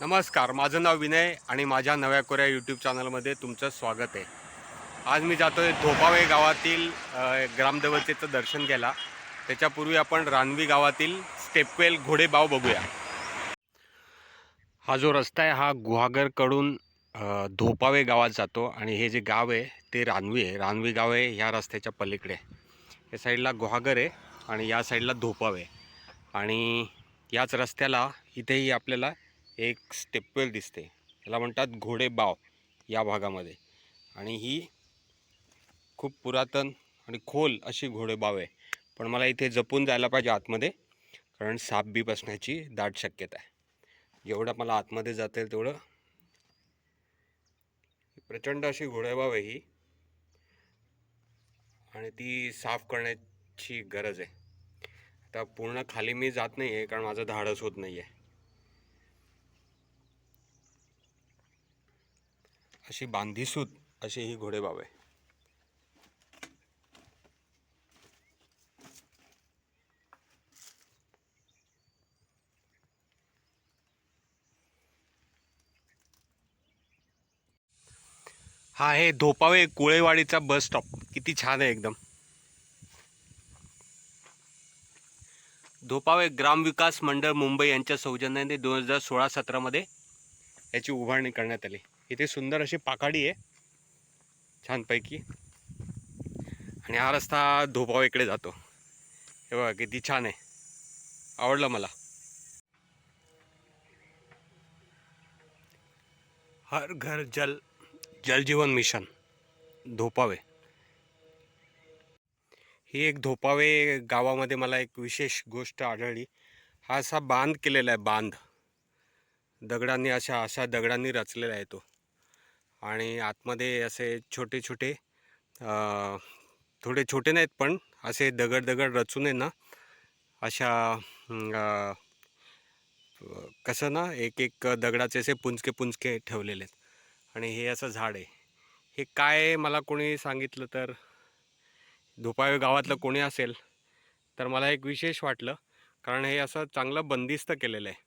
नमस्कार माझं नाव विनय आणि माझ्या नव्या कोऱ्या यूट्यूब चॅनलमध्ये तुमचं स्वागत आहे. आज मी जातो आहे धोपावे गावातील ग्रामदेवतेचं दर्शन घ्यायला. त्याच्यापूर्वी आपण रानवी गावातील स्टेपवेल घोडेबाव बघूया. हा जो रस्ता आहे हा गुहागरकडून धोपावे गावात जातो आणि हे जे गाव आहे ते रानवी आहे. रानवी गाव आहे ह्या रस्त्याच्या पलीकडे. या साईडला गुहागर आहे आणि या साईडला धोपावे आणि याच रस्त्याला इथेही आपल्याला एक स्टेपवेल दिसते. याला म्हणतात घोडेबाव या भागामध्ये. आणि ही खूप पुरातन आणि खोल अशी घोडेबाव आहे. पण मला इथे जपून जायला पाहिजे आतमध्ये कारण साप बी बसण्याची दाट शक्यता आहे. जेवढं मला आतमध्ये जाता येईल तेवढं. प्रचंड अशी घोडेबाव आहे ही. आणि ती साफ करण्याची गरज आहे. आता पूर्ण खाली मी जात नाही आहे कारण माझं धाडस होत नाही आहे अशी बांधीसूत अशी ही घोडेबाव आहे हा आहे धोपावे कुळेवाडीचा बस स्टॉप किती छान आहे एकदम. धोपावे ग्रामविकास मंडळ मुंबई यांच्या सौजन्याने दोन हजार सोळा सतरामध्ये याची उभारणी करण्यात आली. इथे सुंदर अशी पाखाडी आहे. छानपैकी. आणि हा रस्ता धोपावेकडे जातो. हे बघा किती छान आहे. आवडलं मला. हर घर जल जलजीवन मिशन. धोपावे. ही एक धोपावे गावामध्ये मला एक विशेष गोष्ट आढळली. हा असा बांध केलेला आहे बांध. दगडांनी अशा अशा दगडांनी रचलेला आहे तो. आणि आतमध्ये असे छोटे छोटे थोडे छोटे नाहीत पण असे दगड दगड रचून आहे ना अशा कसं ना एक एक दगडाचे असे पुंजके पुंजके ठेवलेले आहेत. आणि हे असं झाड आहे. हे काय मला कोणी सांगितलं तर धुपावे गावातलं कोणी असेल तर मला एक विशेष वाटलं कारण हे असं चांगलं बंदिस्त केलेलं आहे.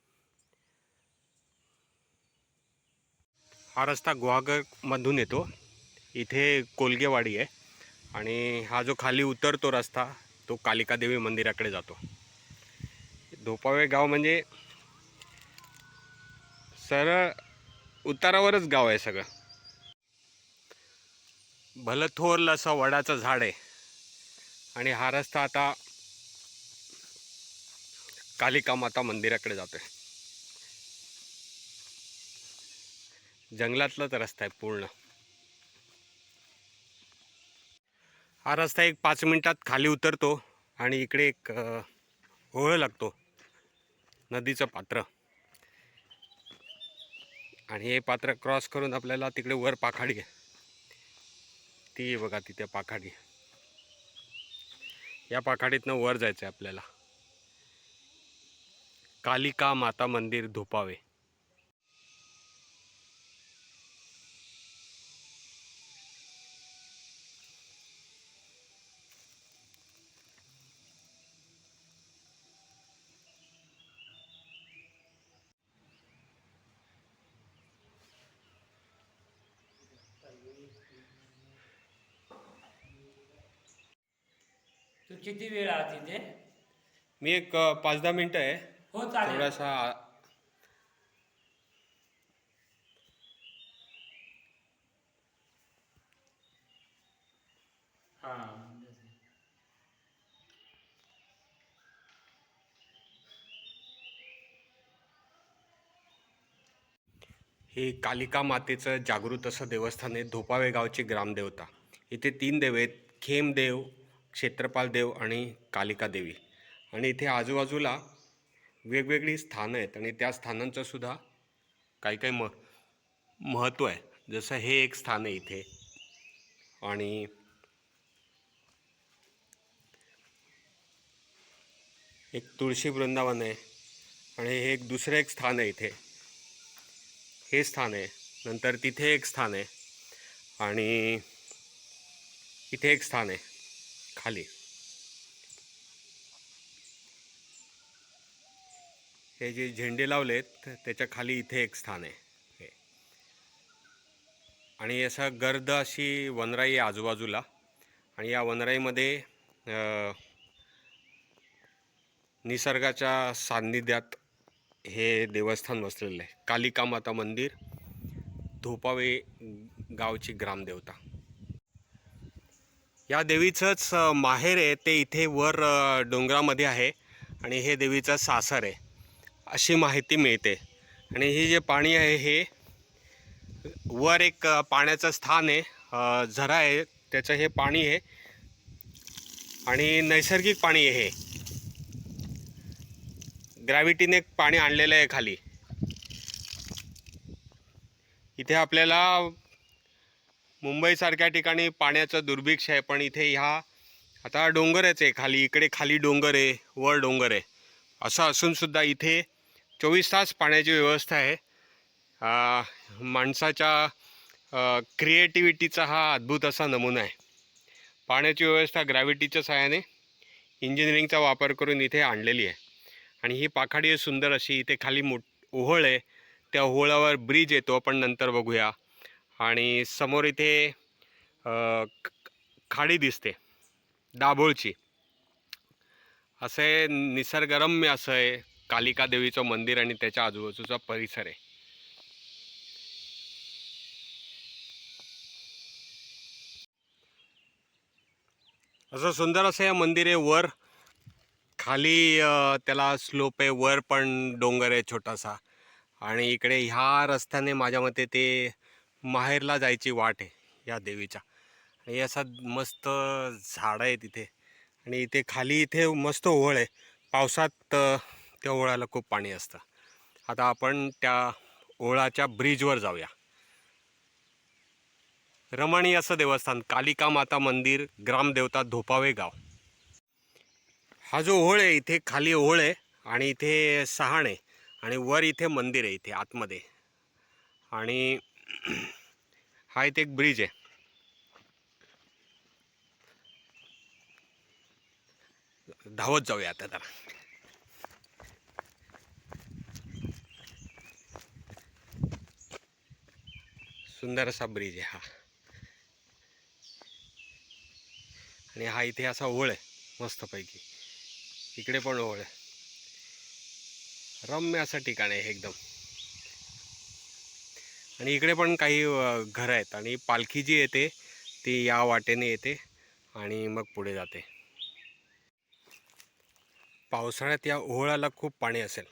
हा रस्ता गुहागरमधून येतो. इथे कोलगेवाडी आहे आणि हा जो खाली उतरतो रस्ता तो कालिकादेवी मंदिराकडे जातो. धोपावे गाव म्हणजे सरळ उतारावरच गाव आहे सगळं. भलं थोरलं असं वडाचं झाड आहे. आणि हा रस्ता आता कालिका माता मंदिराकडे जातोय. जंगलातलाच रस्ता आहे पूर्ण. हा रस्ता एक पाच मिनिटात खाली उतरतो आणि इकडे एक ओळ लागतो. नदीचं पात्र. आणि हे पात्र क्रॉस करून आपल्याला तिकडे वर पाखाडी आहे. ती बघा तिथे पाखाडी. या पाखाडीतनं वर जायचं आहे आपल्याला. कालिका माता मंदिर धोपावे. तू किती वेळ आहात तिथे? मी एक अ, पाच दहा मिनटं आहे. हो चालेल. थोडासा हा. हे कालिका मातेचं जागृत असं देवस्थान आहे धोपावे गावची ग्रामदेवता. इथे तीन देव आहेत. खेमदेव क्षेत्रपाल देव आणि कालिका देवी. आणि इथे आजूबाजूला वेगवेगळी स्थानं आहेत आणि त्या स्थानांचं सुद्धा काही काही म महत्त्व आहे. जसं हे एक स्थान आहे इथे. आणि एक तुळशी वृंदावन आहे. आणि हे एक दुसरं एक स्थान आहे इथे. हे स्थान आहे. नंतर तिथे एक स्थान आहे. आणि इथे एक स्थान आहे. खाली. हे जे झेंडे लावलेत त्याच्याखाली इथे एक स्थान आहे. हे. आणि असा गर्द अशी वनराई आहे आजूबाजूला आणि या वनराईमध्ये निसर्गाच्या सान्निध्यात हे देवस्थान वसलेलं आहे. कालिका माता मंदिर धोपावे गावची ग्रामदेवता. या देवीचंच माहेर आहे ते इथे वर डोंगरामध्ये आहे आणि हे देवीचं सासर आहे अशी माहिती मिळते. आणि हे जे पाणी आहे हे वर एक पाण्याचं स्थान आहे झरा आहे त्याचं हे पाणी आहे आणि नैसर्गिक पाणी आहे हे. ग्रॅव्हिटीने पाणी आणलेलं आहे खाली. इथे आपल्याला मुंबईसारख्या ठिकाणी पाण्याचं दुर्भिक्ष आहे पण इथे ह्या आता डोंगरच आहे खाली इकडे खाली डोंगर आहे वर डोंगर आहे. असं असूनसुद्धा इथे चोवीस तास पाण्याची व्यवस्था आहे. माणसाच्या क्रिएटिव्हिटीचा हा अद्भुत असा नमुना आहे. पाण्याची व्यवस्था ग्रॅव्हिटीच्या सहाय्याने इंजिनिअरिंगचा वापर करून इथे आणलेली आहे. आणि ही पाखाडी आहे सुंदर अशी इथे खाली मोठ ओहळ आहे. त्या ओहळावर ब्रिज येतो आपण नंतर बघूया. आणि समोर इथे खाडी दिसते. दाभोळची. असे निसर्गरम्य असं आहे कालिका देवीचं मंदिर आणि त्याच्या आजूबाजूचा परिसर आहे. असं सुंदर असं हे मंदिर आहे. वर खाली त्याला स्लोप आहे. वर पण डोंगर आहे छोटासा. आणि इकडे ह्या रस्त्याने माझ्या मते ते माहेरला जायची वाट आहे या देवीच्या. आणि असा मस्त झाडं आहे तिथे. आणि इथे खाली इथे मस्त ओहळ आहे. पावसात त्या ओहोळाला खूप पाणी असतं. आता आपण त्या ओळाच्या ब्रिजवर जाऊया. रमणीय असं देवस्थान कालिका माता मंदिर ग्रामदेवता धोपावे गाव. हा जो ओहोळ आहे इथे खाली ओहळ आहे आणि इथे सहाण आहे. आणि वर इथे मंदिर आहे इथे आतमध्ये. आणि हा इथे एक ब्रिज आहे. धावत जाऊया आता जरा. सुंदर असा ब्रिज आहे हा. आणि हा इथे असा ओळ आहे मस्तपैकी. इकडे पण ओळ आहे. रम्य असं ठिकाण आहे एकदम. आणि इकडे पण काही घरं आहेत आणि पालखी जी येते ती या वाटेने येते आणि मग पुढे जाते. पावसाळ्यात या ओहळाला खूप पाणी असेल.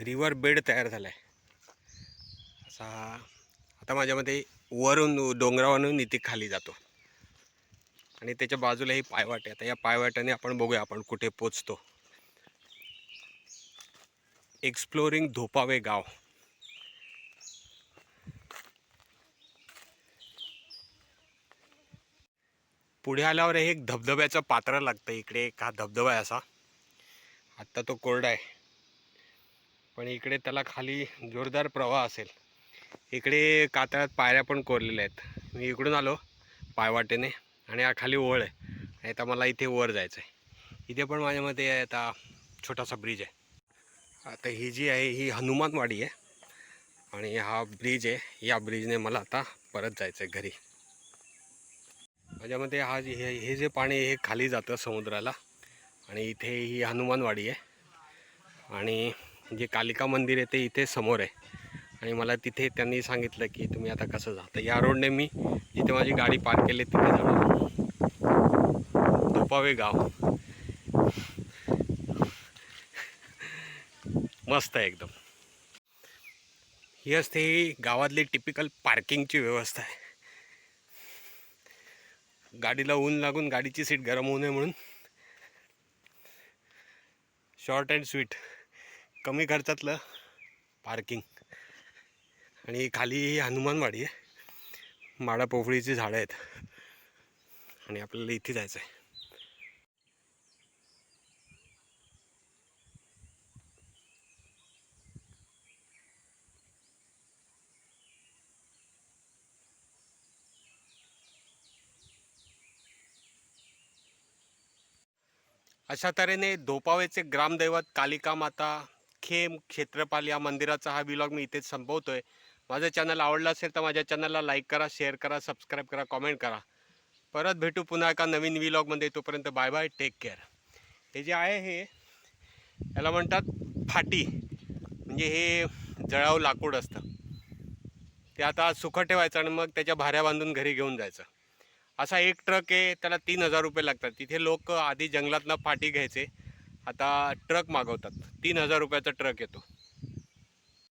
रिवर बेड तयार झाला आहे असा आता माझ्यामध्ये वरून डोंगरावरून इथे खाली जातो. आणि त्याच्या बाजूला ही पायवाट आहे आता या पायवाट्याने आपण बघूया आपण कुठे पोचतो. एक्सप्लोरिंग धोपावे गाव. पुढे आल्यावर हे एक धबधब्याचं पात्र लागतं इकडे एक हा धबधबा आहे असा. आत्ता तो कोरडा आहे. पण इकडे त्याला खाली जोरदार प्रवाह असेल. इकडे कातळात पायऱ्या पण कोरलेल्या आहेत. मी इकडून आलो पायवाटेने आणि हा खाली ओळ आहे. आणि आता मला इथे वर जायचं आहे. इथे पण माझ्या मते आता छोटासा ब्रिज आहे. आता ही जी आहे ही हनुमानवाडी आहे. आणि हा ब्रिज आहे. या ब्रिजने मला आता परत जायचं आहे घरी. माझ्या मते हा हे हे जे पाणी हे खाली जातं समुद्राला. आणि इथे ही हनुमानवाडी आहे. आणि जे कालिका मंदिर आहे ते इथे समोर आहे. आणि मला तिथे त्यांनी सांगितलं की तुम्ही आता कसं जाता या रोडने मी जिथे माझी गाडी पार्क केली तिथे जाणार धोपावे गाव. मस्त आहे एकदम. ही असते ही गावातली टिपिकल पार्किंगची व्यवस्था आहे. गाडीला ऊन लागून गाडीची सीट गरम होऊ नये म्हणून. शॉर्ट अँड स्वीट कमी खर्चातलं पार्किंग आणि खाली हनुमानवाडी आहे. माडा पोफळीची झाडं आहेत. आणि आपल्याला इथे जायचं आहे अशा तऱ्हेने धोपावेचे ग्रामदैवत कालिका माता खेम क्षेत्रपाल या मंदिराचा हा विलॉग मी इथेच संपवतो आहे माझं चॅनल आवडलं असेल तर माझ्या चॅनलला लाईक करा शेअर करा सबस्क्राईब करा कॉमेंट करा. परत भेटू पुन्हा एका नवीन विलॉगमध्ये तोपर्यंत बाय बाय टेक केअर हे जे आहे हे याला म्हणतात फाटी. म्हणजे हे जळाऊ लाकूड असतं. ते आता सुखं ठेवायचं आणि मग त्याच्या भाऱ्या बांधून घरी घेऊन जायचं. असा एक ट्रक आहे त्याला तीन हजार रुपये लागतात. तिथे लोक आधी जंगलातनं फाटी घ्यायचे. आता ट्रक मागवतात. तीन हजार रुपयाचा ट्रक येतो.